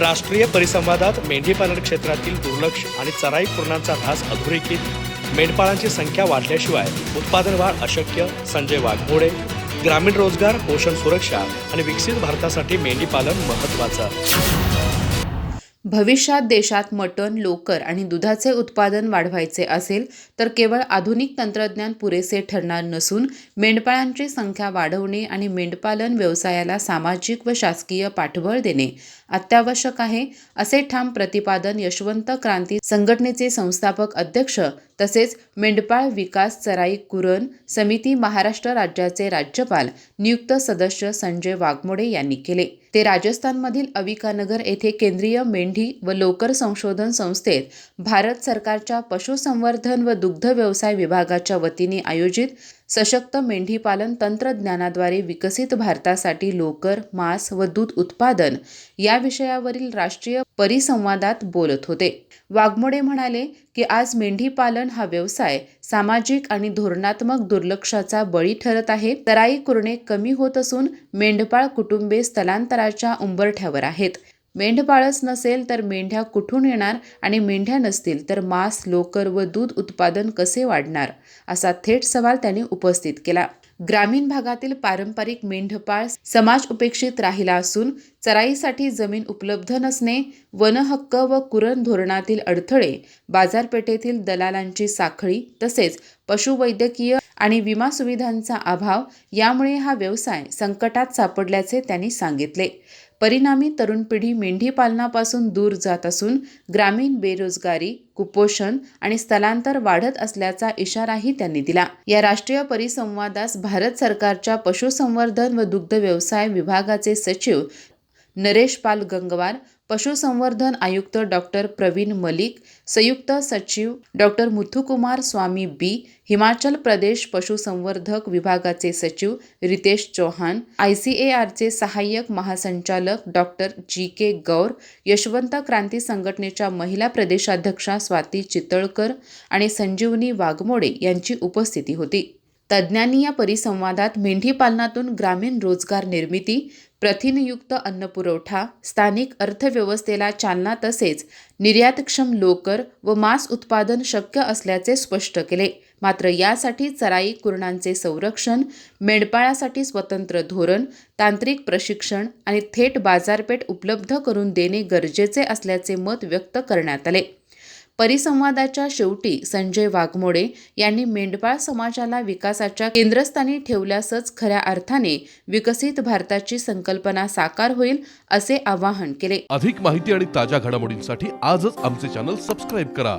राष्ट्रीय परिसंवादात मेंढीपालन क्षेत्रातील दुर्लक्ष आणि चराई कुरणांचा ऱ्हास अधोरेखित मेंढपाळांची संख्या वाढल्याशिवाय उत्पादन वाढ अशक्य संजय वाघमोडे ग्रामीण रोजगार पोषण सुरक्षा आणि विकसित भारतासाठी मेंढीपालन महत्त्वाचं. भविष्यात देशात मटण लोकर आणि दुधाचे उत्पादन वाढवायचे असेल तर केवळ आधुनिक तंत्रज्ञान पुरेसे ठरणार नसून मेंढपाळांची संख्या वाढवणे आणि मेंढपालन व्यवसायाला सामाजिक व शासकीय पाठबळ देणे अत्यावश्यक आहे असे ठाम प्रतिपादन यशवंत क्रांती संघटनेचे संस्थापक अध्यक्ष तसेच मेंढपाळ विकास चराई कुरण समिती महाराष्ट्र राज्याचे राज्यपाल नियुक्त सदस्य संजय वाघमोडे यांनी केले. ते राजस्थानमधील अविकानगर येथे केंद्रीय मेंढी व लोकर संशोधन संस्थेत भारत सरकारच्या पशुसंवर्धन व दुग्ध व्यवसाय विभागाच्या वतीने आयोजित सशक्त मेंढीपालन तंत्रज्ञानाद्वारे विकसित भारतासाठी लोकर मांस व दूध उत्पादन या विषयावरील राष्ट्रीय परिसंवादात बोलत होते. वाघमोडे म्हणाले की आज मेंढीपालन हा व्यवसाय सामाजिक आणि धोरणात्मक दुर्लक्षाचा बळी ठरत आहे. तराई कुरणे कमी होत असून मेंढपाळ कुटुंबे स्थलांतराच्या उंबरठ्यावर आहेत. मेंढपाळच नसेल तर मेंढ्या कुठून येणार आणि मेंढ्या नसतील तर मांस लोकर व दूध उत्पादन कसे वाढणार? असा थेट सवाल त्यांनी उपस्थित केला. ग्रामीण भागातील पारंपरिक मेंढपाळ समाज उपेक्षित राहिला असून चराईसाठी जमीन उपलब्ध नसणे वनहक्क व कुरण धोरणातील अडथळे बाजारपेठेतील दलालांची साखळी तसेच पशुवैद्यकीय आणि विमा सुविधांचा अभाव यामुळे हा व्यवसाय संकटात सापडल्याचे त्यांनी सांगितले. परिणामी तरुण पिढी मेंढी पालनापासून दूर जात असून ग्रामीण बेरोजगारी कुपोषण आणि स्थलांतर वाढत असल्याचा इशाराही त्यांनी दिला. या राष्ट्रीय परिसंवादास भारत सरकारच्या पशुसंवर्धन व दुग्ध व्यवसाय विभागाचे सचिव नरेश पाल गंगवार पशुसंवर्धन आयुक्त डॉक्टर प्रवीण मलिक संयुक्त सचिव डॉक्टर मुथुकुमार स्वामी बी हिमाचल प्रदेश पशुसंवर्धक विभागाचे सचिव Ritesh Chauhan I C A आरचे सहाय्यक महासंचालक डॉक्टर जी के गौर यशवंत क्रांती संघटनेच्या महिला प्रदेशाध्यक्षा स्वाती चितळकर आणि संजीवनी वाघमोडे यांची उपस्थिती होती. तज्ज्ञांनी या परिसंवादात मेंढीपालनातून ग्रामीण रोजगार निर्मिती प्रथिनयुक्त अन्नपुरवठा स्थानिक अर्थव्यवस्थेला चालना तसेच निर्यातक्षम लोकर व मांस उत्पादन शक्य असल्याचे स्पष्ट केले. मात्र यासाठी चराई कुरणांचे संरक्षण मेंढपाळासाठी स्वतंत्र धोरण तांत्रिक प्रशिक्षण आणि थेट बाजारपेठ उपलब्ध करून देणे गरजेचे असल्याचे मत व्यक्त करण्यात आले. परिसंवादाच्या शेवटी संजय वाघमोडे यांनी मेंढपाळ समाजाला विकासाच्या केंद्रस्थानी ठेवल्यासच खऱ्या अर्थाने विकसित भारताची संकल्पना साकार होईल असे आवाहन केले. अधिक माहिती आणि ताज्या घडामोडींसाठी आजच आमचे चॅनल सबस्क्राईब करा.